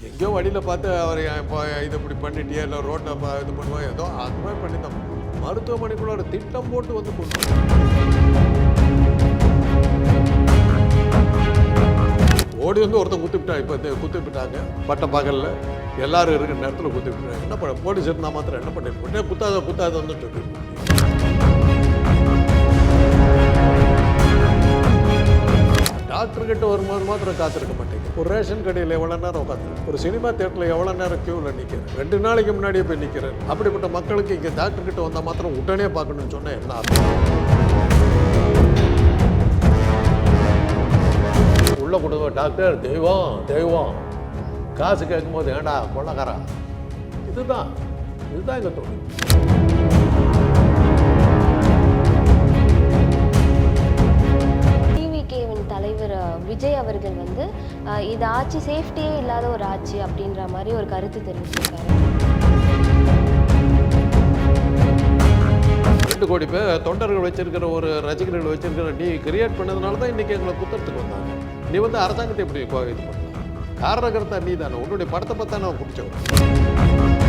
எங்கேயோ வழியில் பார்த்து அவர் இப்போ இது இப்படி பண்ணிட்டியே இல்லை ரோட்டை ப- இது பண்ணுவோம் ஏதோ அது மாதிரி பண்ணிட்டோம் மருத்துவமனைக்குள்ள ஒரு திட்டம் போட்டு வந்து கொண்டு ஓடி வந்து ஒருத்தன் குத்திவிட்டா இப்போ குத்திவிட்டாங்க. பட்ட பகலில் எல்லாரும் இருக்கிற நேரத்தில் குத்திவிட்டாங்க. என்ன பண்ண போலீஸ் இருந்தால் மாத்திரம் என்ன பண்ணிருக்கோம் குத்தாத குத்தாத வந்துட்டு டாக்டர்கிட்ட டாக்டர் கிட்ட வரும்போது மாத்திரம் காத்திருக்க மாட்டேங்க ஒரு ரேஷன் கடையில் எவ்வளோ நேரம் உட்காந்து? ஒரு சினிமா தேட்டரில் எவ்வளோ நேரம் க்யூவில் நிற்கிறேன் ரெண்டு நாளைக்கு முன்னாடியே போய் நிற்கிறேன் அப்படிப்பட்ட மக்களுக்கு இங்கே டாக்டர் கிட்ட வந்தால் மாத்திரம் உடனே பார்க்கணும்னு சொன்னால் என்ன ஆகும் உள்ள கொடுங்க டாக்டர் தெய்வம் தெய்வம். காசு கேட்கும்போது ஏண்டா கொள்ளக்காரா? இதுதான். இதுதான் எங்கள் தொழில். விஜய் அவர்கள் வந்து இது ஆட்சி சேஃப்டியே இல்லாத ஒரு ஆட்சி அப்படின்ற மாதிரி ஒரு கருத்து தெரிவிச்சிருக்காரு. ரெண்டு கோடி பேர் தொண்டர்கள் வச்சிருக்கிற ஒரு ரசிகர்கள் வச்சிருக்கிற நீ கிரியேட் பண்ணதுனால தான் இன்றைக்கி எங்களை குத்தறதுக்கு வந்தாங்க. நீ வந்து அரசாங்கத்தை எப்படி கோ- இது பண்ணலாம் காரணகர்த்தா நீ தானே உன்னுடைய படத்தை பார்த்தா நான் பிடிச்சவன்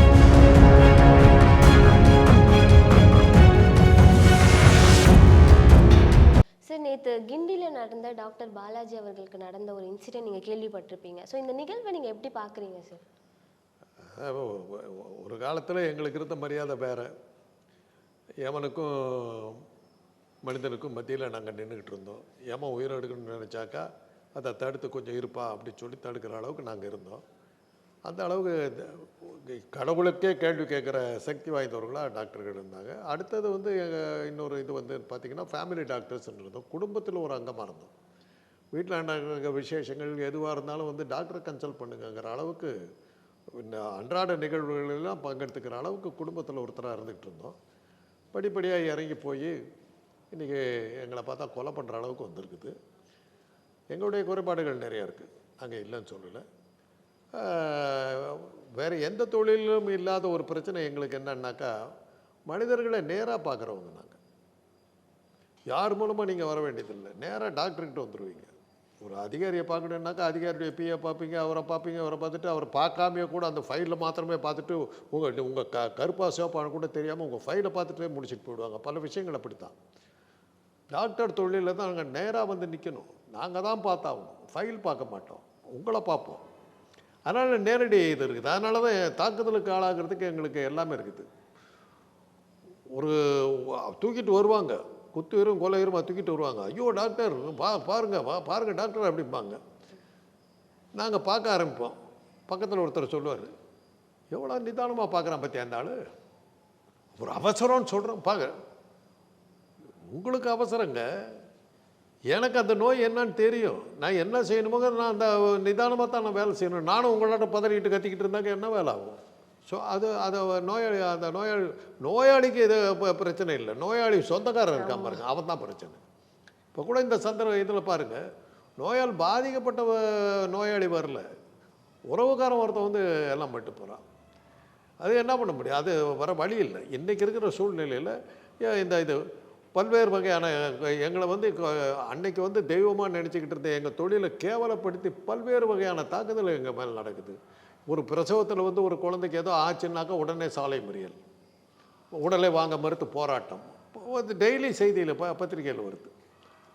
நேற்று கிண்டியில் நடந்த டாக்டர் பாலாஜி அவர்களுக்கு நடந்த ஒரு இன்சிடென்ட் நீங்கள் கேள்விப்பட்டிருப்பீங்க. ஸோ இந்த நிகழ்வை நீங்கள் எப்படி பார்க்குறீங்க சார் ஒரு காலத்தில் எங்களுக்கு இருந்த மரியாதை வேற. யமனுக்கும் மனிதனுக்கும் மத்தியில் நாங்கள் நின்றுக்கிட்டு இருந்தோம். யமன் உயிரை எடுக்கணும்னு நினச்சாக்கா அதை தடுத்து கொஞ்சம் இருப்பா அப்படின்னு சொல்லி தடுக்கிற அளவுக்கு நாங்கள் இருந்தோம். அந்த அளவுக்கு இந்த கடவுளுக்கே கேள்வி கேட்குற சக்தி வாய்ந்தவர்களாக டாக்டர்கள் இருந்தாங்க. அடுத்தது வந்து இன்னொரு இது வந்து பார்த்திங்கன்னா ஃபேமிலி டாக்டர்ஸ் இருந்தோம். குடும்பத்தில் ஒரு அங்கமாக இருந்தோம். வீட்டில் நடக்கிற விசேஷங்கள் எதுவாக இருந்தாலும் வந்து டாக்டரை கன்சல்ட் பண்ணுங்கங்கிற அளவுக்கு இந்த அன்றாட நிகழ்வுகளெல்லாம் பங்கெடுத்துக்கிற அளவுக்கு குடும்பத்தில் ஒருத்தராக இருந்துகிட்டு இருந்தோம். படிப்படியாக இறங்கி போய் இன்றைக்கி எங்களை பார்த்தா கொலை பண்ணுற அளவுக்கு வந்திருக்குது. எங்களுடைய குறைபாடுகள் நிறையா இருக்குது அங்கே இல்லைன்னு சொல்லலை. வேறு எந்த தொழிலும் இல்லாத ஒரு பிரச்சனை எங்களுக்கு என்னன்னாக்கா மனிதர்களை நேராக பார்க்குறவங்க நாங்கள் யார் மூலமாக நீங்கள் வர வேண்டியதில்லை. நேராக டாக்டர்கிட்ட வந்துடுவீங்க ஒரு அதிகாரியை பார்க்கணுன்னாக்கா அதிகாரியுடைய பிஏ பார்ப்பீங்க அவரை பார்ப்பீங்க அவரை பார்த்துட்டு அவர் பார்க்காமையே கூட அந்த ஃபைலில் மாத்திரமே பார்த்துட்டு உங்கள் உங்கள் க கருப்பா சிவப்பான கூட தெரியாமல் உங்கள் ஃபைலை பார்த்துட்டே முடிச்சுட்டு போயிடுவாங்க. பல விஷயங்கள் அப்படித்தான். டாக்டர் தொழிலில் தான் நாங்கள் நேராக வந்து நிற்கணும் நாங்கள் தான் பார்த்தாகணும். ஃபைல் பார்க்க மாட்டோம். உங்களை பார்ப்போம். அதனால் நேரடி இது இருக்குது. அதனால தான் தாக்குதலுக்கு ஆளாகிறதுக்கு எங்களுக்கு எல்லாமே இருக்குது. ஒரு தூக்கிட்டு வருவாங்க. குத்துயிரும் கொலையுருமா தூக்கிட்டு வருவாங்க. ஐயோ டாக்டர் பா பாருங்க வா பாருங்கள் டாக்டர் அப்படிம்பாங்க. நாங்கள் பார்க்க ஆரம்பிப்போம். பக்கத்தில் ஒருத்தர் சொல்லுவார். எவ்வளோ நிதானமாக பார்க்குறான் பற்றி அந்த ஆள்? ஒரு அவசரம்னு சொல்கிறோம் பார்க்க. உங்களுக்கு அவசரங்க? எனக்கு அந்த நோய் என்னன்னு தெரியும். நான் என்ன செய்யணுமோ நான் அந்த நிதானமாக தான் நான் வேலை செய்யணும். நானும் உங்களோட பதறிக்கிட்டு கத்திக்கிட்டு இருந்தாக்க என்ன வேலை ஆகும்? ஸோ அது அது நோயாளி அந்த நோயாளி நோயாளிக்கு இது பிரச்சனை இல்லை. நோயாளி சொந்தக்காரன் இருக்கான் பாருங்க. அவன் தான் பிரச்சனை. இப்போ கூட இந்த சந்தர்ப்ப இதில் பாருங்கள் நோயால் பாதிக்கப்பட்ட நோயாளி வரல. உறவுக்காரன் ஒருத்தன் வந்து எல்லாம் பட்டு போகிறான் அது என்ன பண்ண முடியும்? அது வர வழி இல்லை. இன்றைக்கி இருக்கிற சூழ்நிலையில் இந்த இது பல்வேறு வகையான எங்களை வந்து அன்னைக்கு வந்து தெய்வமாக நினச்சிக்கிட்டு இருந்த எங்கள் தொழிலை கேவலப்படுத்தி பல்வேறு வகையான தாக்குதல் எங்கள் மேலே நடக்குது. ஒரு பிரசவத்தில் வந்து ஒரு குழந்தைக்கு ஏதோ ஆச்சுன்னாக்கா உடனே சாலை முறியல் உடலை வாங்க மறுத்து போராட்டம். வந்து டெய்லி செய்தியில் ப பத்திரிகையில் வருது.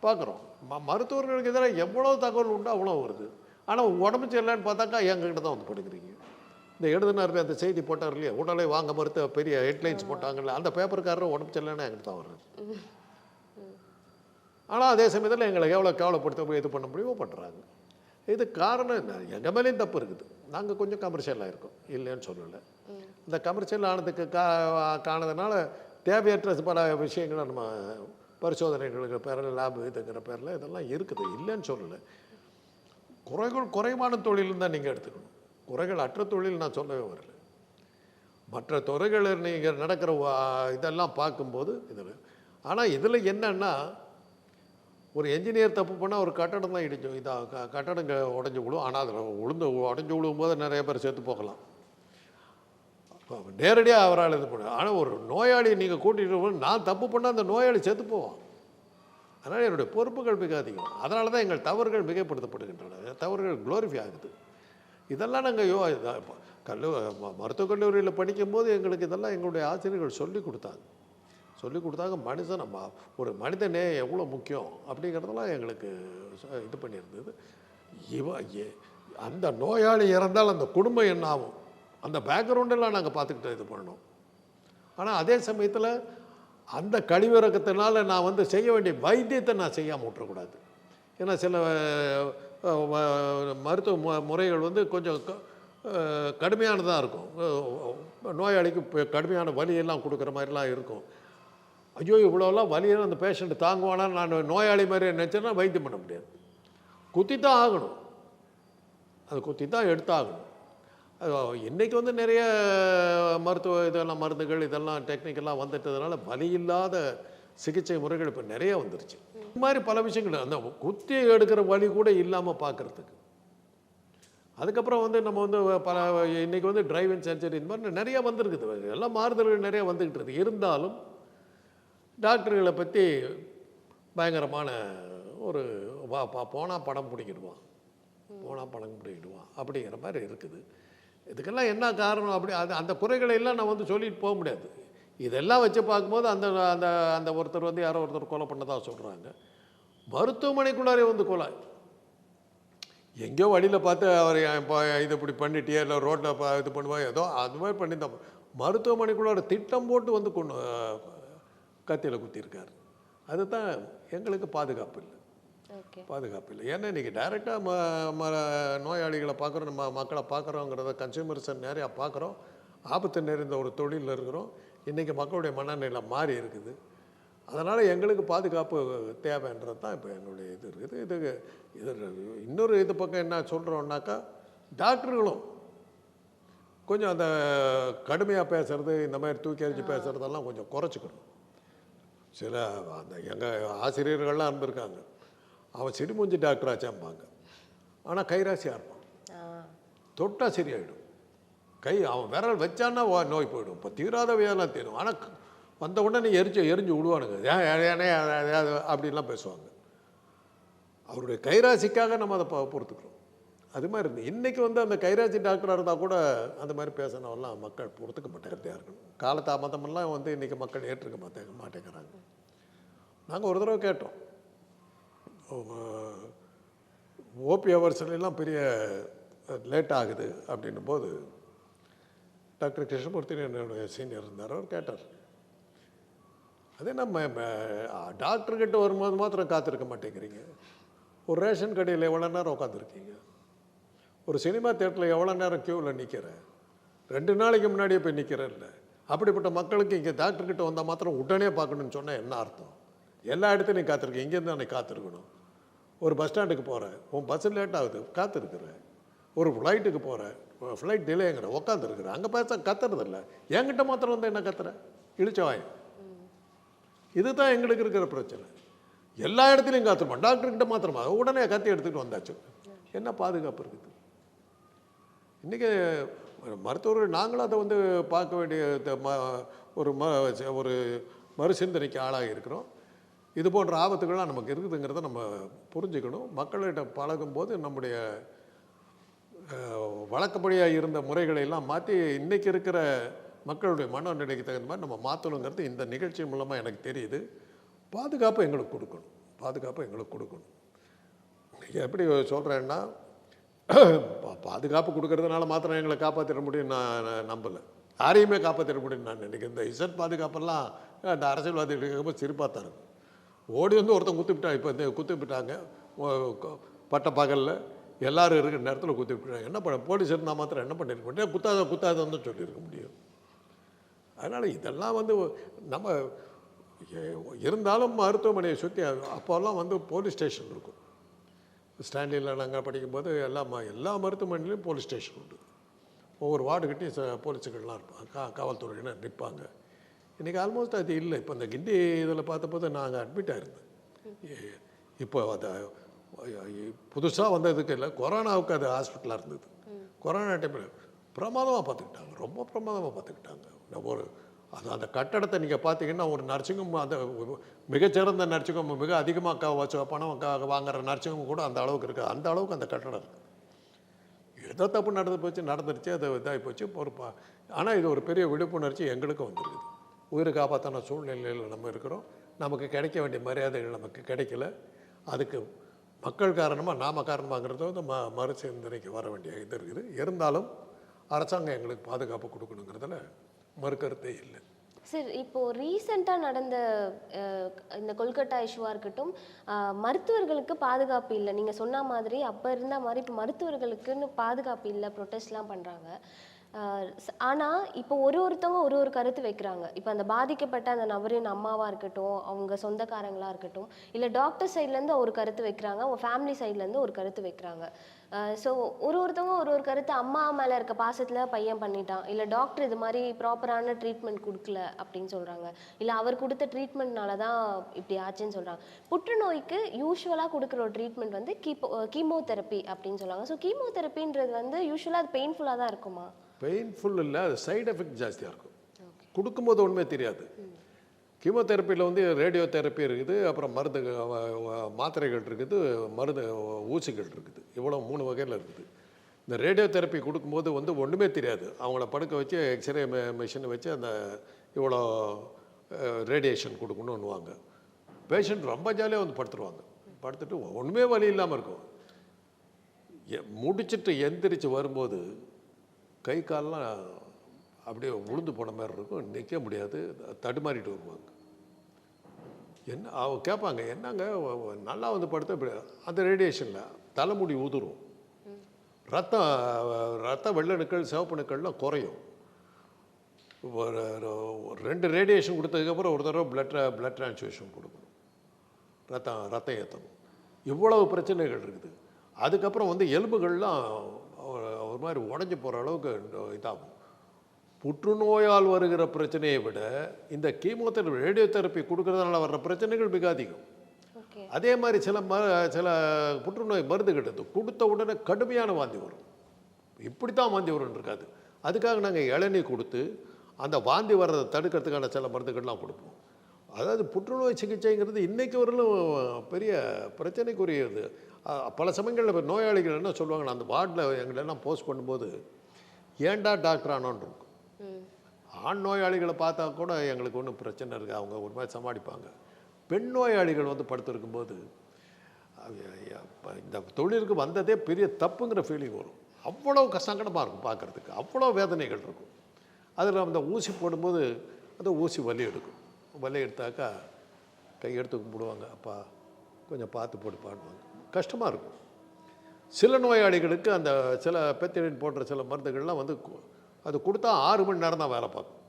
பார்க்குறோம் ம மருத்துவர்களுக்கு எதிராக எவ்வளோ தகவல் உண்டோ அவ்வளோ வருது. ஆனால் உடம்பு சரியில்லைன்னு பார்த்தாக்கா எங்ககிட்ட தான் வந்து படுக்கிறீங்க. இந்த எழுதினார்ல அந்த செய்தி போட்டார் இல்லையா? உடலை வாங்க மறுத்த பெரிய ஹெட்லைன்ஸ் போட்டாங்கல்ல அந்த பேப்பருக்காரரும் உடம்பு சரியில்லைன்னா எங்கிட்ட தான் வர்றாரு. ஆனால் அதே சமயத்தில் எங்களை எவ்வளோ கேவலப்படுத்த இது பண்ண முடியுமோ பண்ணுறாங்க இது காரணம் என்ன? எங்கள் மேலேயும் தப்பு இருக்குது. நாங்கள் கொஞ்சம் கமர்ஷியலாக இருக்கோம். இல்லைன்னு சொல்லலை. இந்த கமர்ஷியல் ஆனதுக்கு கா காணதுனால தேவையற்ற பல விஷயங்களை நம்ம பரிசோதனைகளுக்கு பேரில் லேப் இதுங்கிற பேரில் இதெல்லாம் இருக்குது. இல்லைன்னு சொல்லலை. குறைகள் குறைவான தொழில் தான் நீங்கள் எடுத்துக்கணும். குறைகள் அற்ற தொழில் நான் சொல்லவே வரல. மற்ற துறைகளில் நீங்கள் நடக்கிற இதெல்லாம் பார்க்கும்போது இதில் ஆனால் இதில் என்னன்னா ஒரு என்ஜினியர் தப்பு பண்ணால் ஒரு கட்டடம் தான் இடிச்சோம் இதாக கட்டடம் உடஞ்சி விழும். ஆனால் அதில் உளுந்து உடஞ்சி விழுவும் போது நிறைய பேர் சேர்த்து போகலாம். நேரடியாக அவரால் இது பண்ண ஆனால் ஒரு நோயாளி நீங்கள் கூட்டிகிட்டு நான் தப்பு பண்ணால் அந்த நோயாளி செத்து போவான். அதனால் என்னுடைய பொறுப்புகள் மிக அதிகம். அதனால தான் எங்கள் தவறுகள் மிகைப்படுத்தப்படுகின்றன. தவறுகள் குளோரிஃபை ஆகுது. இதெல்லாம் நாங்கள் யோ கல்லு ம- மருத்துவக் கல்லூரியில் படிக்கும்போது எங்களுக்கு இதெல்லாம் எங்களுடைய ஆசிரியர்கள் சொல்லி கொடுத்தாங்க. சொல்லி கொடுத்தாங்க மனுஷன் நம்ம ஒரு மனிதனே எவ்வளோ முக்கியம் அப்படிங்கிறதெல்லாம் எங்களுக்கு ச- இது பண்ணியிருந்தது. இவ அந்த நோயாளி இறந்தால் அந்த குடும்பம் என்ன ஆகும்? அந்த பேக்ரவுண்டெல்லாம் நாங்கள் பார்த்துக்கிட்டு இது பண்ணோம் ஆனால் அதே சமயத்தில் அந்த கழிவிறக்கத்தினால நான் வந்து செய்ய வேண்டிய வைத்தியத்தை நான் செய்யாமல் விட்டுறக்கூடாது. ஏன்னா சில மருத்துவ மு- முறைகள் வந்து கொஞ்சம் க- கடுமையானதாக இருக்கும். நோயாளிக்கு கடுமையான வலியெல்லாம் கொடுக்குற மாதிரிலாம் இருக்கும். ஐயோ இவ்வளோலாம் வலியெல்லாம் அந்த பேஷண்ட் தாங்குவானா? நான் நோயாளி மாதிரி நினச்சேன்னா வைத்தியம் பண்ண முடியாது. குத்தி தான் ஆகணும். அது குத்தி தான் எடுத்தாகணும். அது இன்னைக்கு வந்து நிறைய மருத்துவ இதெல்லாம் மருந்துகள் இதெல்லாம் டெக்னிக்கெல்லாம் வந்துட்டதுனால வலி இல்லாத சிகிச்சை முறைகள் இப்போ நிறைய வந்துருச்சு. இந்த மாதிரி பல விஷயங்கள் அந்த குத்தி எடுக்கிற வழி கூட இல்லாமல் பார்க்கறதுக்கு அதுக்கப்புறம் வந்து நம்ம வந்து பல இன்றைக்கி வந்து டிரைவிங் சர்ஜரி இந்த மாதிரி நிறைய வந்துருக்குது. எல்லாம் மாறுதல்கள் நிறைய வந்துக்கிட்டு இருக்குது இருந்தாலும் டாக்டர்களை பற்றி பயங்கரமான ஒரு வா பா போனால் படம் பிடிக்கிடுவான். போனால் படம் பிடிக்கிடுவான். அப்படிங்கிற மாதிரி இருக்குது. இதுக்கெல்லாம் என்ன காரணம் அப்படி அது அந்த குறைகளை எல்லாம் நான் வந்து சொல்லிட்டு போக முடியாது. இதெல்லாம் வச்சு பார்க்கும்போது அந்த அந்த அந்த ஒருத்தர் வந்து யாரோ ஒருத்தர் கொலை பண்ணதா சொல்கிறாங்க மருத்துவமனைக்குள்ளாரே வந்து கொலை. எங்கேயோ வழியில் பார்த்து அவர் இப்போ இது இப்படி பண்ணிட்டியே இல்லை ரோட்டில் இது பண்ணுவா ஏதோ அது மாதிரி பண்ணியிருந்தோம். மருத்துவமனைக்குள்ள ஒரு திட்டம் போட்டு வந்து கொண்டு கத்தியில் குத்திருக்காரு அதுதான் எங்களுக்கு பாதுகாப்பு இல்லை. பாதுகாப்பு இல்லை. ஏன்னா இன்றைக்கி டைரெக்டாக ம ம நோயாளிகளை பார்க்குறோம் நம்ம மக்களை பார்க்குறோங்கிறத கன்சியூமர்ஸை நிறையா பார்க்குறோம். ஆபத்து நிறைந்த ஒரு தொழிலில் இருக்கிறோம். இன்றைக்கி மக்களுடைய மனநிலை மாறி இருக்குது. அதனால் எங்களுக்கு பாதுகாப்பு தேவைன்றது தான் இப்போ எங்களுடைய இது இருக்குது. இது இது இன்னொரு இது பக்கம் என்ன சொல்கிறோம்னாக்கா டாக்டர்களும் கொஞ்சம் அந்த கடுமையாக பேசுறது இந்த மாதிரி தூக்கி எறிஞ்சு பேசுகிறதெல்லாம் கொஞ்சம் குறைச்சிக்கணும். சில அந்த எங்கள் ஆசிரியர்கள்லாம் இருந்திருக்காங்க. அவன் சிறுமூஞ்சி டாக்டர் ஆச்சாம்பாங்க ஆனால் கைராசியாக இருப்பான். ஆ. தொட்டா சரியாயிடும். கை அவன் விரல் வச்சான்னா நோய் போயிடும். இப்போ தீராத வியாதெல்லாம் தீரும் ஆனால் வந்த உடனே எரிஞ்சு எரிஞ்சு விடுவானுங்க ஏன் ஏன், அப்படின்லாம் பேசுவாங்க. அவருடைய கைராசிக்காக நம்ம அதை பொறுத்துக்கிறோம். அது மாதிரி இருந்து இன்றைக்கி வந்து அந்த கைராசி டாக்டராக இருந்தால் கூட அந்த மாதிரி பேசினவெல்லாம் மக்கள் பொறுத்துக்க மாட்டேங்கிறதா இருக்கணும். காலதாமதமெல்லாம் வந்து இன்றைக்கி மக்கள் ஏற்றுக்க மாட்டேங்க மாட்டேங்கிறாங்க. நாங்கள் ஒரு தடவை கேட்டோம். ஓபி அவர்ஸ்லாம் பெரிய லேட் ஆகுது அப்படின்னும் போது டாக்டர் கிருஷ்ணமூர்த்தி என்னுடைய சீனியர் இருந்தார் அவர் கேட்டார். அதே நம்ம டாக்டர்கிட்ட வரும்போது மாத்திரம் காத்திருக்க மாட்டேங்கிறீங்க. ஒரு ரேஷன் கடையில் எவ்வளோ நேரம் உட்காந்துருக்கீங்க ஒரு சினிமா தேட்டரில் எவ்வளோ நேரம் க்யூவில் நிற்கிறேன் ரெண்டு நாளைக்கு முன்னாடியே போய் நிற்கிறேன் இல்லை. அப்படிப்பட்ட மக்களுக்கு இங்கே டாக்டர்கிட்ட வந்தால் மாத்திரம் உடனே பார்க்கணும்னு சொன்னால் என்ன அர்த்தம்? எல்லா இடத்துலையும் காத்திருக்கேன் இங்கேருந்து அன்றைக்கி காத்திருக்கணும். ஒரு பஸ் ஸ்டாண்டுக்கு போகிறேன் உன் பஸ் லேட் ஆகுது காத்திருக்கிறேன். ஒரு ஃப்ளைட்டுக்கு போகிறேன் ஃப்ளைட் டிலேங்கிற உட்காந்துருக்குற அங்கே பேச கத்துறதில்ல. என்கிட்ட மாத்திரம் வந்து என்ன கத்துற? இழிச்சவாய் இதுதான் எங்களுக்கு இருக்கிற பிரச்சனை. எல்லா இடத்துலையும் காத்திருப்போம் டாக்டர்கிட்ட மாத்திரமா உடனே கத்தி எடுத்துகிட்டு வந்தாச்சு. என்ன பாதுகாப்பு இருக்குது? இன்றைக்கி மருத்துவர்கள் நாங்களும் அதை வந்து பார்க்க வேண்டிய த- ம- ஒரு ம ஒரு மறுசிந்தனைக்கு ஆளாக இருக்கிறோம். இது போன்ற ஆபத்துகள்லாம் நமக்கு இருக்குதுங்கிறத நம்ம புரிஞ்சுக்கணும். மக்கள்கிட்ட பழகும்போது நம்முடைய வழக்கப்படியாக இருந்த முறைகளை எல்லாம் மாற்றி இன்றைக்கி இருக்கிற மக்களுடைய மனநிலைக்கு தகுந்த மாதிரி நம்ம மாற்றணுங்கிறது இந்த நிகழ்ச்சி மூலமாக எனக்கு தெரியுது. பாதுகாப்பு எங்களுக்கு கொடுக்கணும். பாதுகாப்பு எங்களுக்கு கொடுக்கணும். எப்படி சொல்கிறேன்னா பாதுகாப்பு கொடுக்கறதுனால மாத்திரம் எங்களை காப்பாற்றிட முடியும் நான் நம்பலை. யாரையுமே காப்பாற்றிட முடியும்னு நான் நினைக்கிறேன். இந்த இசட் பாதுகாப்பெல்லாம் அந்த அரசியல்வாதிகளுக்கு கேட்கும்போது சிரிப்பாக தான் இருக்கும். ஓடி வந்து ஒருத்தன் குத்திவிட்டா இப்போ இந்த குத்திவிட்டாங்க. பட்ட பகலில் எல்லாரும் இருக்கிற நேரத்தில் குத்தி விட்டுறாங்க. என்ன பண்ண போலீஸ் இருந்தால் மாத்திரம் என்ன பண்ணிருக்க முடியும்? குத்தாத குத்தாதன்னு தான் சொல்லியிருக்க முடியும். அதனால் இதெல்லாம் வந்து நம்ம இருந்தாலும் மருத்துவமனையை சுற்றி அப்போல்லாம் வந்து போலீஸ் ஸ்டேஷன் இருக்கும். ஸ்டான்லியில் நாங்கள் படிக்கும்போது எல்லா ம- எல்லா மருத்துவமனையிலையும் போலீஸ் ஸ்டேஷன் உண்டு. ஒவ்வொரு வார்டுக்கிட்டையும் போலீஸுகள்லாம் இருப்பாங்க. கா காவல்துறையினர் நிற்பாங்க. இன்றைக்கி ஆல்மோஸ்ட் அது இல்லை. இப்போ இந்த கிண்டி இதில் பார்த்தபோது நாங்கள் அட்மிட் ஆயிருந்தேன். இப்போ அதை புதுசாக வந்ததுக்கு இல்லை. கொரோனாவுக்கு அது ஹாஸ்பிட்டலாக இருந்தது. கொரோனா டைமில் பிரமாதமாக பார்த்துக்கிட்டாங்க. ரொம்ப பிரமாதமாக பார்த்துக்கிட்டாங்க. ஒரு அது அந்த கட்டடத்தை நீங்கள் பார்த்தீங்கன்னா ஒரு நர்சிங்கும் அந்த மிகச்சிறந்த நர்சிங்கம் மிக அதிகமாக க வச்ச பணம் க வாங்குற நர்சிங்கும் கூட அந்த அளவுக்கு இருக்குது அந்த அளவுக்கு அந்த கட்டடம் இருக்குது ஏதோ தப்பு நடந்து போச்சு நடந்துருச்சு அது இதாகி போச்சு பொறுப்பா. ஆனால் இது ஒரு பெரிய விழிப்புணர்ச்சி எங்களுக்கும் வந்துருக்குது உயிரை காப்பாற்றான சூழ்நிலையில் நம்ம இருக்கிறோம். நமக்கு கிடைக்க வேண்டிய மரியாதைகள் நமக்கு கிடைக்கல. அதுக்கு மக்கள் காரணமாக நாம காரணமாங்கிறது வந்து ம மறு சிந்தனைக்கு வர வேண்டிய இது இருக்குது. இருந்தாலும் அரசாங்கம் எங்களுக்கு பாதுகாப்பு கொடுக்கணுங்கிறதுல மறுக்கருத்தே இல்லை. சார் இப்போ ரீசெண்டாக நடந்த இந்த கொல்கட்டா இஷ்யூவாக இருக்கட்டும் மருத்துவர்களுக்கு பாதுகாப்பு இல்லை. நீங்கள் சொன்ன மாதிரி அப்போ இருந்த மாதிரி இப்போ மருத்துவர்களுக்குன்னு பாதுகாப்பு இல்லை ப்ரொட்டஸ்ட்லாம் பண்ணுறாங்க ஆனால் இப்போ ஒரு ஒருத்தவங்க ஒரு ஒரு கருத்து வைக்கிறாங்க. இப்போ அந்த பாதிக்கப்பட்ட அந்த நபரின் அம்மாவாக இருக்கட்டும் அவங்க சொந்தக்காரங்களாக இருக்கட்டும் இல்லை டாக்டர் சைட்லேருந்து ஒரு கருத்து வைக்கிறாங்க அவங்க ஃபேமிலி சைட்லேருந்து ஒரு கருத்து வைக்கிறாங்க. ஸோ ஒரு ஒருத்தவங்க ஒரு ஒரு கருத்து அம்மா மேலே இருக்க பாசத்தில் பையன் பண்ணிட்டான் இல்லை டாக்டர் இது மாதிரி ப்ராப்பரான ட்ரீட்மெண்ட் கொடுக்கல அப்படின்னு சொல்கிறாங்க இல்லை அவர் கொடுத்த ட்ரீட்மெண்ட்னால தான் இப்படி ஆச்சுன்னு சொல்கிறாங்க புற்றுநோய்க்கு யூஸ்வலாக கொடுக்குற ஒரு ட்ரீட்மெண்ட் வந்து கீப்போ கீமோதெரப்பி அப்படின்னு சொல்லுவாங்க. ஸோ கீமோதெரப்பின்றது வந்து யூஸ்வலாக அது பெயின்ஃபுல்லாக தான் இருக்குமா? பெயின்ஃபுல் இல்லை அது சைடு எஃபெக்ட் ஜாஸ்தியாக இருக்கும். கொடுக்கும்போது ஒன்றுமே தெரியாது. கீமோதெரப்பியில் வந்து ரேடியோ தெரப்பி இருக்குது அப்புறம் மருந்து மாத்திரைகள் இருக்குது மருந்து ஊசிகள் இருக்குது. இவ்வளோ மூணு வகையில் இருக்குது. இந்த ரேடியோ தெரப்பி கொடுக்கும்போது வந்து ஒன்றுமே தெரியாது. அவங்கள படுக்க வச்சு எக்ஸ்ரே மெ மிஷினை வச்சு அந்த இவ்வளோ ரேடியேஷன் கொடுக்கணுன்னுவாங்க பேஷண்ட் ரொம்ப ஜாலியாக வந்து படுத்துருவாங்க. படுத்துட்டு ஒன்றுமே வலி இல்லாமல் இருக்கும். எ- முடிச்சிட்டு எந்திரிச்சு வரும்போது கை கால்லாம் அப்படியே உளுந்து போன மாதிரி இருக்கும். நிற்க முடியாது. தடுமாறிட்டு வருவாங்க. என்ன அவங்க கேட்பாங்க என்னங்க நல்லா வந்து படுத்த இப்படி? அந்த ரேடியேஷனில் தலைமுடி உதிரும். ரத்தம் ரத்த வெள்ளணுக்கள் சிவப்பணுக்கள்லாம் குறையும். ஒரு ரெண்டு ரேடியேஷன் கொடுத்ததுக்கப்புறம் ஒரு தடவை பிளட் பிளட் ட்ரான்ஸ்ஃபியூஷன் கொடுக்கணும். ரத்தம் ரத்தம் ஏற்றணும் இவ்வளவு பிரச்சனைகள் இருக்குது. அதுக்கப்புறம் வந்து எலும்புகள்லாம் ஒரு- மாதிரி உடஞ்சி போகிற அளவுக்கு இதாகும். புற்றுநோயால் வருகிற பிரச்சனையை விட இந்த கீமோதெரப்பி ரேடியோ தெரப்பி கொடுக்கறதுனால வர்ற பிரச்சனைகள் மிக அதிகம். அதே மாதிரி சில ம சில புற்றுநோய் மருந்துகள் இருக்கு கொடுத்த உடனே கடுமையான வாந்தி வரும். இப்படி தான் வாந்தி வரும்னு இருக்காது. அதுக்காக நாங்கள் இளநீர் கொடுத்து அந்த வாந்தி வர்றதை தடுக்கிறதுக்கான சில மருந்துகள்லாம் கொடுப்போம். அதாவது புற்றுநோய் சிகிச்சைங்கிறது இன்னைக்கு வரலும் பெரிய பிரச்சனைக்குரியது. பல சமயங்களில் நோயாளிகள் என்ன சொல்லுவாங்கன்னா அந்த வார்டில் எங்களெல்லாம் போஸ்ட் பண்ணும்போது ஏன்டா டாக்டர் ஆனோன்னு இருக்கும். ஆண் நோயாளிகளை பார்த்தா கூட எங்களுக்கு ஒன்றும் பிரச்சனை இருக்குது. அவங்க ஒரு மாதிரி சமாளிப்பாங்க. பெண் நோயாளிகள் வந்து படுத்திருக்கும்போது இந்த தொழிலுக்கு வந்ததே பெரிய தப்புங்கிற ஃபீலிங் வரும். அவ்வளோ க- சங்கடமா இருக்கும் பார்க்குறதுக்கு. அவ்வளோ வேதனைகள் இருக்கும். அதில் அந்த ஊசி போடும்போது அந்த ஊசி வலி எடுக்கும். வலி எடுத்தாக்கா கையெடுத்து கும்பிடுவாங்க. அப்பா கொஞ்சம் பார்த்து போட்டு பாடுவாங்க கஷ்டமாக இருக்கும். சில நோயாளிகளுக்கு அந்த சில பெத்திடின் போன்ற சில மருந்துகள்லாம் வந்து அது கொடுத்தா ஆறு மணி நேரம் தான் வேலை பார்க்கும்.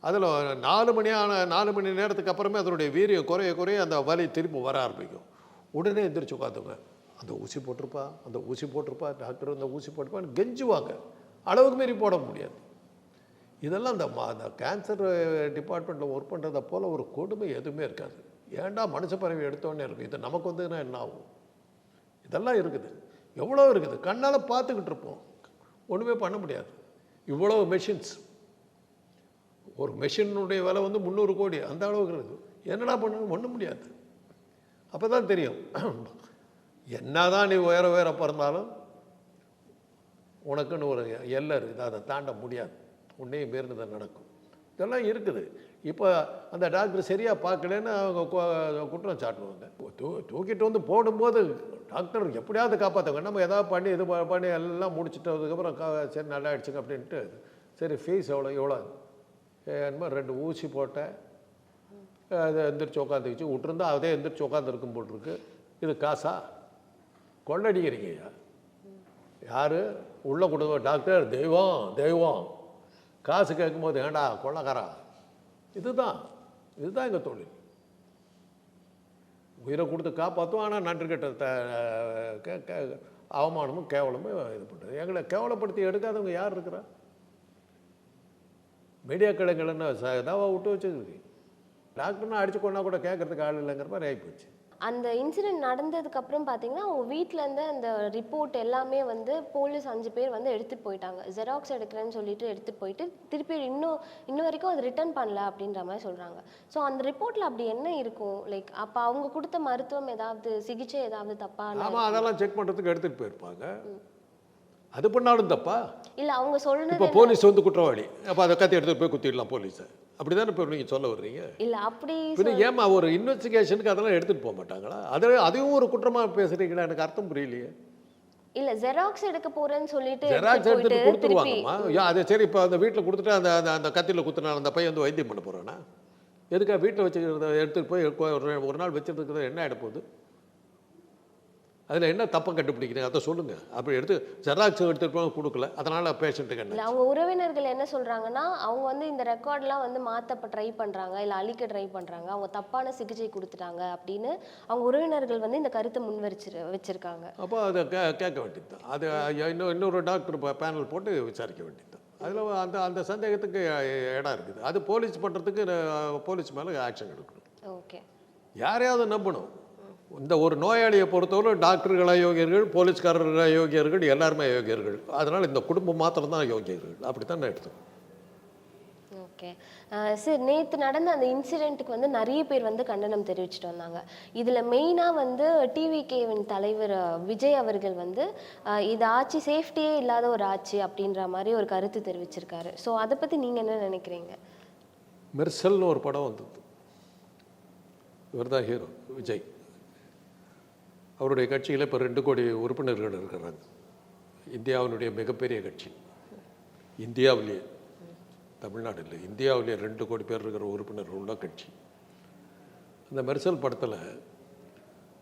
அதில் நாலு மணியான நாலு மணி நேரத்துக்கு அப்புறமே அதனுடைய வீரியம் குறைய குறைய அந்த வலி திரும்பி வர ஆரம்பிக்கும். உடனே எந்திரிச்சு உட்காந்துங்க அந்த ஊசி போட்டிருப்பா அந்த ஊசி போட்டிருப்பா டாக்டர் அந்த ஊசி போட்டிருப்பான்னு கெஞ்சுவாங்க. அளவுக்கு மீறி போட முடியாது. இதெல்லாம் அந்த மா- அந்த கேன்சர் டிபார்ட்மெண்ட்டில் ஒர்க் பண்ணுறத போல் ஒரு கொடுமை எதுவுமே இருக்காது. ஏன்டா மனுஷ பறவை எடுத்தோன்னே இருக்கும். இது நமக்கு வந்து என்ன ஆகும்? இதெல்லாம் இருக்குது. எவ்வளோ இருக்குது? கண்ணால் பார்த்துக்கிட்டு இருப்போம். ஒன்றுமே பண்ண முடியாது. இவ்வளோ மெஷின்ஸ் ஒரு மெஷினுடைய விலை வந்து முந்நூறு கோடி. அந்த அளவுக்கு இருக்குது. என்னடா பண்ணணும்? ஒன்றும் முடியாது. அப்போ தான் தெரியும். என்னதான் நீ உயர உயர பிறந்தாலும் உனக்குன்னு ஒரு எல்லை இருக்குது அதை தாண்ட முடியாது. உன்னையும் மீறினதை நடக்கும். இதெல்லாம் இருக்குது. இப்போ அந்த டாக்டர் சரியாக பார்க்கலன்னு அவங்க குற்றம் சாட்டுவாங்க. தூ தூக்கிட்டு வந்து போடும்போது டாக்டர் எப்படியாவது காப்பாற்றுவாங்க நம்ம எதாவது பண்ணி இது பண்ணி எல்லாம் முடிச்சிட்டதுக்கப்புறம் கா சரி நல்லா ஆயிடுச்சுங்க அப்படின்ட்டு சரி ஃபீஸ் எவ்வளோ எவ்வளோ? என்னமோ ரெண்டு ஊசி போட்டேன். அது எந்திரிச்சு உட்காந்துக்கிச்சு விட்டுருந்தா அதே எந்திரிச்சு உட்காந்துருக்கும் போட்டிருக்கு. இது காசா? கொள்ளடிக்கிறீங்கய்யா. யார்? உள்ள கொடுங்க டாக்டர் தெய்வம் தெய்வம். காசு கேட்கும்போது ஏண்டா கொள்ளக்காரா இதுதான் இதுதான் எங்கள் தொழில். உயிரை கொடுத்து காப்பாற்றும் ஆனால் நன்றி த கே அவமானமும் கேவலமும் இது பண்ணுறது எங்களை கேவலப்படுத்தி எடுக்காதவங்க யார் இருக்கிறா? மீடியா கடைகள் என்ன இதாவா விட்டு வச்சுருக்கு டாக்டர்னா அடிச்சு கொண்டா கூட கேட்கறதுக்கு ஆள் இல்லைங்கிற மாதிரி ஆகிப்போச்சு அந்த இன்சிடென்ட் நடந்ததுக்கு அப்புறம் பார்த்தீங்கன்னா அவங்க வீட்ல இருந்து அந்த ரிப்போர்ட் எல்லாமே வந்து போலீஸ் அஞ்சு பேர் வந்து எடுத்துட்டு போயிட்டாங்க. ஜெராக்ஸ் எடுக்கிறேன்னு சொல்லிட்டு எடுத்துட்டு போயிட்டு திருப்பி இன்னும் இன்ன வரைக்கும் அது ரிட்டர்ன் பண்ணல அப்படின்ற மாதிரி சொல்றாங்க. ஸோ அந்த ரிப்போர்ட்ல அப்படி என்ன இருக்கும்? லைக் அப்போ அவங்க கொடுத்த மருத்துவம் ஏதாவது சிகிச்சை ஏதாவது தப்பா? ஆமாம் அதெல்லாம் செக் பண்ணுறதுக்கு எடுத்துகிட்டு போயிருப்பாங்க. அது பண்ணாலும் தப்பா? இல்ல அவங்க சொல்றது இப்போ போலீஸ் வந்து குற்றவாளி. அப்போ அதை கத்தி எடுத்துட்டு போய் குத்திடலாம் போலீஸை. அப்படி தானே இப்போ நீங்கள் சொல்ல வர்றீங்க? இல்ல அப்படி பின்ன ஏமா ஒரு இன்வெஸ்டிகேஷனுக்கு அதெல்லாம் எடுத்துகிட்டு போக மாட்டாங்களா? அது அதையும் ஒரு குற்றமாக பேசுகிறீங்களா எனக்கு அர்த்தம் புரியலையே. இல்ல ஜெராக்ஸ் எடுக்க போறேன்னு சொல்லிட்டு ஜெராக்ஸ் திருப்பி கொடுத்துருவாங்கம்மா. யா அது சரி இப்போ அந்த வீட்டில் கொடுத்துட்டு அந்த அந்த அந்த கத்தியில் குத்துனா அந்த பையன் வந்து வைத்தியம் பண்ண போகிறானா எதுக்கா வீட்டில் வச்சுக்கிறத எடுத்துகிட்டு போய் ஒரு நாள் வச்சுருக்கிறது என்ன ஆகிட போகுது? அதில் என்ன தப்பை கண்டுபிடிக்கிறீங்க? அதை சொல்லுங்கள் அப்படி எடுத்து ஜெராக்ஸ் போய் கொடுக்கல. அதனால் பேஷண்ட்டுக்கு என்ன அவங்க உறவினர்கள் என்ன சொல்றாங்கன்னா அவங்க வந்து இந்த ரெக்கார்ட்லாம் வந்து மாத்த ட்ரை பண்றாங்க இல்ல அழிக்க ட்ரை பண்றாங்க. அவங்க தப்பான சிகிச்சை கொடுத்துட்டாங்க அப்படின்னு அவங்க உறவினர்கள் வந்து இந்த கருத்தை முன் வச்சு வச்சிருக்காங்க. அப்போ அதை கே கேட்க வேண்டியது தான் அது இன்னும் இன்னொரு டாக்டர் பேனல் போட்டு விசாரிக்க வேண்டியது தான் அதில் அந்த அந்த சந்தேகத்துக்கு இடம் இருக்குது. அது போலீஸ் பண்ணுறதுக்கு போலீஸ் மேலே ஆக்ஷன் எடுக்கணும். ஓகே. யாரையாவது நம்பணும். இந்த ஒரு நோயாளியை பொறுத்தவரை டாக்டர்கள் அயோக்கியர்கள் போலீஸ்காரர்கள் அயோக்கியர்கள் எல்லாருமே அயோக்கியர்கள். அதனால் இந்த குடும்பம் மாத்திரம் தான் அயோக்கியர்கள். அப்படி தான் நான் எடுத்துக்கணும் ஓகே. சார் நேற்று நடந்த அந்த இன்சிடெண்ட்டுக்கு வந்து நிறைய பேர் வந்து கண்டனம் தெரிவிச்சிட்டு வந்தாங்க. இதில் மெயினாக வந்து டிவிகேவின் தலைவர் விஜய் அவர்கள் வந்து இது ஆட்சி சேஃப்டியே இல்லாத ஒரு ஆட்சி அப்படின்ற மாதிரி ஒரு கருத்து தெரிவிச்சிருக்காரு. ஸோ அதை பற்றி நீங்கள் என்ன நினைக்கிறீங்க? மெர்சல்னு ஒரு படம் வந்தது. இவர் தான் ஹீரோ விஜய். அவருடைய கட்சியில் இப்போ ரெண்டு கோடி உறுப்பினர்கள் இருக்கிறாங்க. இந்தியாவினுடைய மிகப்பெரிய கட்சி. இந்தியாவிலேயே தமிழ்நாடு இல்லை இந்தியாவிலேயே ரெண்டு கோடி பேர் இருக்கிற உறுப்பினர் உள்ள கட்சி. அந்த மெர்சல் படத்தில்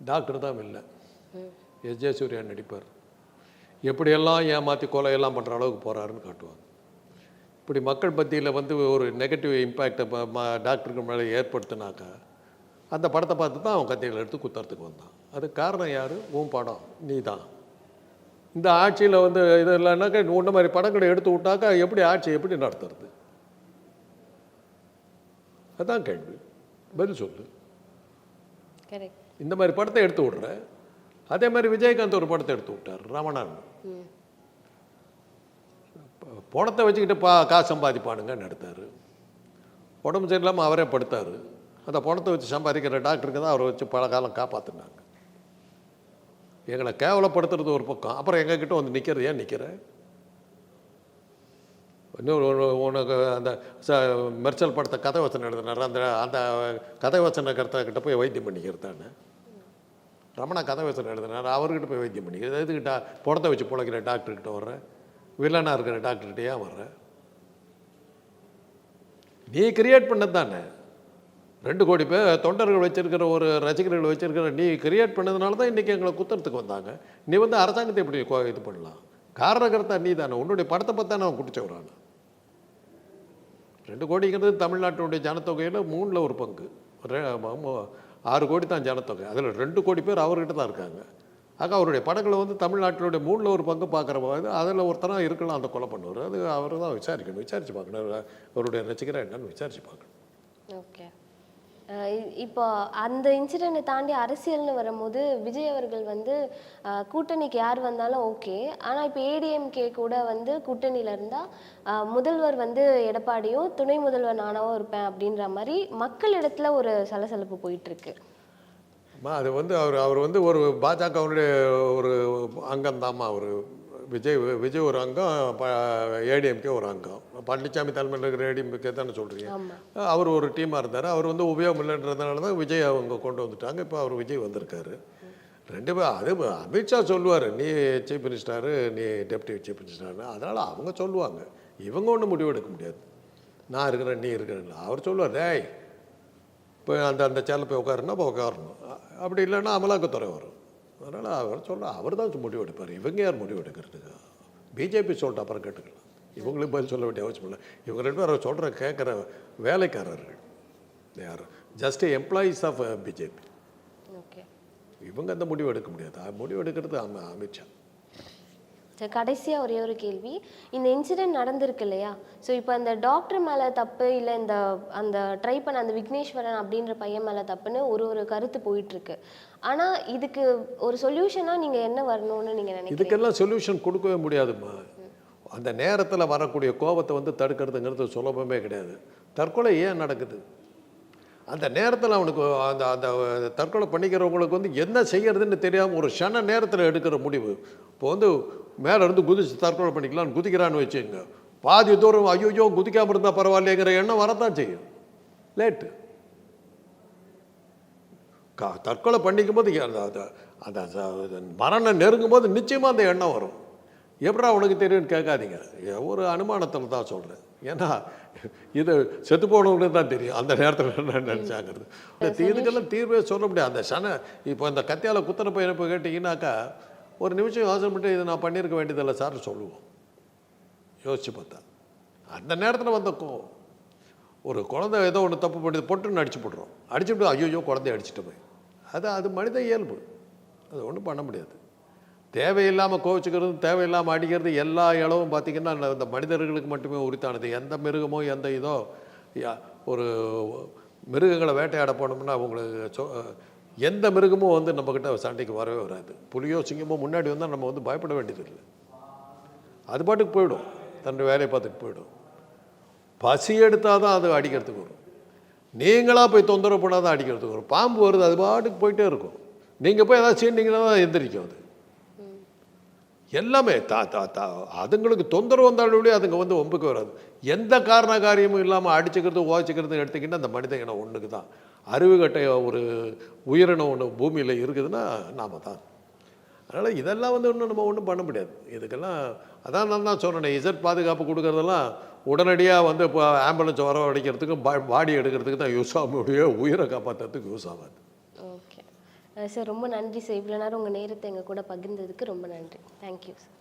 டாக்டர் தான் இல்லை. எஸ். ஜெயசூர்யா நடிப்பார். எப்படியெல்லாம் ஏமாற்றி கொலையெல்லாம் பண்ணுற அளவுக்கு போகிறாருன்னு காட்டுவாங்க. இப்படி மக்கள் மத்தியில் வந்து ஒரு நெகட்டிவ் இம்பேக்டை டாக்டருக்கு மேலே ஏற்படுத்தினாக்கா அந்த படத்தை பார்த்து தான் அவன் கத்தைகளை எடுத்து குத்துறதுக்கு வந்தான். அதுக்கு காரணம் யார்? உன் படம். நீ தான் இந்த ஆட்சியில் வந்து இது இல்லைன்னாக்கா உன்ன மாதிரி படங்களை எடுத்து விட்டாக்கா எப்படி ஆட்சி எப்படி நடத்துறது? அதான் கேள்வி. பதில் சொல்லு. கரெக்ட் இந்த மாதிரி படத்தை எடுத்து விட்ற. அதே மாதிரி விஜயகாந்த் ஒரு படத்தை எடுத்து விட்டார் ரமணன் பணத்தை வச்சுக்கிட்டு பா காசு சம்பாதிப்பானுங்கன்னு எடுத்தார். உடம்பு சரியில்லாமல் அவரே படுத்தார். அந்த பணத்தை வச்சு சம்பாதிக்கிற டாக்டருக்கு தான் அவரை வச்சு பல காலம் காப்பாற்றினாங்க எங்களை கேவலப்படுத்துறது ஒரு பக்கம். அப்புறம் எங்ககிட்ட வந்து நிற்கிறது ஏன் நிற்கிற இன்னொரு உனக்கு அந்த ச மெர்ச்சல் படத்தை கதை வச்சனை எழுதினார். அந்த அந்த கதை வச்சனை கருத்தக்கிட்ட போய் வைத்தியம் பண்ணிக்கிறதானே? ரமணா கதை வச்சனை எழுதினார். அவர்கிட்ட போய் வைத்தியம் பண்ணிக்கிறது எதுக்கிட்ட புடத்தை வச்சு பிழைக்கிற டாக்டர்கிட்ட வர்றேன் வில்லனாக இருக்கிற டாக்டர்கிட்ட ஏன் வர்ற? நீ கிரியேட் பண்ணது தானே? ரெண்டு கோடி பேர் தொண்டர்கள் வச்சிருக்கிற ஒரு ரசிகர்கள் வச்சிருக்கிற நீ கிரியேட் பண்ணதுனால தான் இன்றைக்கி எங்களை குத்துறதுக்கு வந்தாங்க. நீ வந்து அரசாங்கத்தை எப்படி இது பண்ணலாம்? காரணகர்த்தா நீ தானே உன்னுடைய படத்தை பார்த்தா நான் குடிச்சவரான ரெண்டு கோடிங்கிறது தமிழ்நாட்டினுடைய ஜனத்தொகையில் மூணில் ஒரு பங்கு. ஆறு கோடி தான் ஜனத்தொகை. அதில் ரெண்டு கோடி பேர் அவர்கிட்ட தான் இருக்காங்க. ஆக அவருடைய படங்களை வந்து தமிழ்நாட்டினுடைய மூணில் ஒரு பங்கு பார்க்குற போது அதில் ஒருத்தராக இருக்கலாம் அந்த கொலை பண்ணுவார். அது அவர் தான் விசாரிக்கணும். விசாரித்து பார்க்கணும். அவருடைய ரசிகராக என்னன்னு விசாரித்து பார்க்கணும். ஓகே. இப்போ அந்த இன்சிடெண்ட்டை தாண்டி அரசியல்னு வரும்போது விஜய் அவர்கள் வந்து கூட்டணிக்கு யார் வந்தாலும் ஓகே ஆனால் இப்போ ஏடிஎம்கே கூட வந்து கூட்டணியில் இருந்தால் முதல்வர் வந்து எடப்பாடியும் துணை முதல்வர் நானாவும் இருப்பேன் அப்படின்ற மாதிரி மக்களிடத்துல ஒரு சலசலப்பு போயிட்டு இருக்கு அது வந்து அவர் அவர் வந்து ஒரு பாஜகவுடைய ஒரு அங்கம் தாம்மா அவர். விஜய் விஜய் ஒரு அங்கம் ஏடிஎம்கே ஒரு அங்கம். பழனிசாமி தலைமையில் இருக்கிற ஏடிஎம்கே தானே சொல்கிறீங்க அவர் ஒரு டீமாக இருந்தார். அவர் வந்து உபயோகம் இல்லைன்றதுனால தான் விஜய் அவங்க கொண்டு வந்துட்டாங்க. இப்போ அவர் விஜய் வந்திருக்காரு. ரெண்டு பேர் அது அமித்ஷா சொல்லுவார் நீ சீஃப் மினிஸ்டரு நீ டெப்டி சீஃப் மினிஸ்டர்னு. அதனால் அவங்க சொல்லுவாங்க. இவங்க ஒன்றும் முடிவு எடுக்க முடியாது. நான் இருக்கிறேன் நீ இருக்கிறேன் அவர் சொல்லுவார் டேய் இப்போ அந்த அந்த சேரில் போய் உட்காருன்னா இப்போ உட்காரணும். அப்படி இல்லைன்னா அமலாக்கத்துறை வரும். அதனால் அவர் சொல்ல அவர் தான் முடிவு எடுப்பார். இவங்க யார் முடிவு எடுக்கிறதுக்கு? பிஜேபி சொல்லிட்டு அப்புறம் கேட்டுக்கலாம். இவங்களுக்கு பதில் சொல்ல வேண்டிய அவசியம் இல்லை. இவங்க ரெண்டு பேரும் சொல்கிற கேட்குற வேலைக்காரர்கள். யார்? ஜஸ்ட் எம்ப்ளாயீஸ் ஆஃப் பிஜேபி இவங்க அந்த முடிவு எடுக்க முடியாது. முடிவு எடுக்கிறது அம அமித்ஷா. சரி கடைசியாக ஒரே ஒரு கேள்வி. இந்த இன்சிடென்ட் நடந்திருக்கு இல்லையா? ஸோ இப்போ அந்த டாக்டர் மேலே தப்பு இல்லை இந்த அந்த ட்ரை பண்ண அந்த விக்னேஸ்வரன் அப்படின்ற பையன் மேலே தப்புன்னு ஒரு ஒரு கருத்து போயிட்டு இருக்கு. ஆனால் இதுக்கு ஒரு சொல்யூஷனாக நீங்கள் என்ன வரணும்னு நீங்கள் நினைக்கிறீங்க? இதுக்கெல்லாம் சொல்யூஷன் கொடுக்கவே முடியாதுமா அந்த நேரத்தில் வரக்கூடிய கோபத்தை வந்து தடுக்கிறதுங்கிறது சுலபமே கிடையாது. தற்கொலை ஏன் நடக்குது? அந்த நேரத்தில் அவனுக்கு அந்த அந்த தற்கொலை பண்ணிக்கிறவங்களுக்கு வந்து என்ன செய்யறதுன்னு தெரியாமல் ஒரு க்ஷண நேரத்தில் எடுக்கிற முடிவு. இப்போ வந்து மேலே இருந்து குதிச்சு தற்கொலை பண்ணிக்கலாம்னு குதிக்கிறான்னு வச்சுங்க பாதி தூரம் ஐயோ குதிக்காமல் இருந்தால் பரவாயில்லைங்கிற எண்ணம் வரத்தான் செய்யும். லேட்டு கா தற்கொலை பண்ணிக்கும் போது அந்த அந்த- மரணம் நெருங்கும் போது நிச்சயமாக அந்த எண்ணம் வரும். எப்படா உனக்கு தெரியும்னு கேட்காதீங்க. ஒரு அனுமானத்தில் தான் சொல்கிறேன் ஏன்னா இது செத்து போனவங்களுக்கு தான் தெரியும். அந்த நேரத்தில் என்ன நினச்சாங்கிறது. இந்த இதுக்கெல்லாம் தீர்வே சொல்ல முடியாது. அந்த சன இப்போ இந்த கத்தியால் குத்தனை பையனை போய் கேட்டிங்கன்னாக்கா ஒரு நிமிஷம் யோசனை பண்ணிட்டு இதை நான் பண்ணியிருக்க வேண்டியதில்லை சார் சொல்லுவோம். யோசிச்சு பார்த்தா. அந்த நேரத்தில் வந்த கோவம் ஒரு குழந்தை ஏதோ ஒன்று தப்பு பண்ணி பொட்டுன்னு அடிச்சு போட்டுரும். அடிச்சுட்டு ஐயோ குழந்தைய அடிச்சுட்டு போய் அது அது மனித இயல்பு. அது ஒன்றும் பண்ண முடியாது. தேவையில்லாமல் கோவிச்சுக்கிறது தேவையில்லாமல் அடிக்கிறது எல்லா இளவும் பார்த்திங்கன்னா இந்த மனிதர்களுக்கு மட்டுமே உரித்தானது. எந்த மிருகமோ எந்த இதோ ஒரு மிருகங்களை வேட்டையாட போனோம்னா அவங்களுக்கு சொ எந்த மிருகமும் வந்து நம்மக்கிட்ட சண்டைக்கு வரவே வராது. புலியோ சிங்கமோ முன்னாடி வந்தால் நம்ம வந்து பயப்பட வேண்டியதில்லை அது பாட்டுக்கு போயிடும். தன்னுடைய வேலையை பார்த்துட்டு போயிடும். பசி எடுத்தால் தான் அது அடிக்கிறதுக்கு வரும். நீங்களாக போய் தொந்தரவு பண்ணால் தான் அடிக்கிறதுக்கு வரும். பாம்பு வருது அது பாட்டுக்கு போயிட்டே இருக்கும். நீங்கள் போய் ஏதாவது சீண்டிங்கன்னா தான் எந்திரிக்கும் அது. எல்லாமே தா தா தா அதுங்களுக்கு தொந்தரவு வந்தாலும் அதுங்க வந்து ஒம்புக்கு வராது. எந்த காரண காரியமும் இல்லாமல் அடிச்சுக்கிறது ஓச்சிக்கிறது எடுத்துக்கிட்டால் அந்த மனித இனம் ஒன்றுக்கு தான் அறிவுகட்டை ஒரு உயிரினம் ஒன்று பூமியில் இருக்குதுன்னா நாம் தான். அதனால் இதெல்லாம் வந்து ஒன்றும் நம்ம ஒன்றும் பண்ண முடியாது. இதுக்கெல்லாம் அதான் நான் தான் சொன்னேன் இசட் பாதுகாப்பு கொடுக்குறதெல்லாம் உடனடியாக வந்து இப்போ ஆம்புலன்ஸ் வரவழைக்கிறதுக்கு பா பாடி எடுக்கிறதுக்கு தான் யூஸ் ஆக முடியும் உயிரை காப்பாற்றுறதுக்கு யூஸ் ஆகாது. ஓகே சார் ரொம்ப நன்றி சார் இவ்வளோ நேரம் உங்கள் நேரத்தை எங்கள் கூட பகிர்ந்ததுக்கு ரொம்ப நன்றி. Thank you sir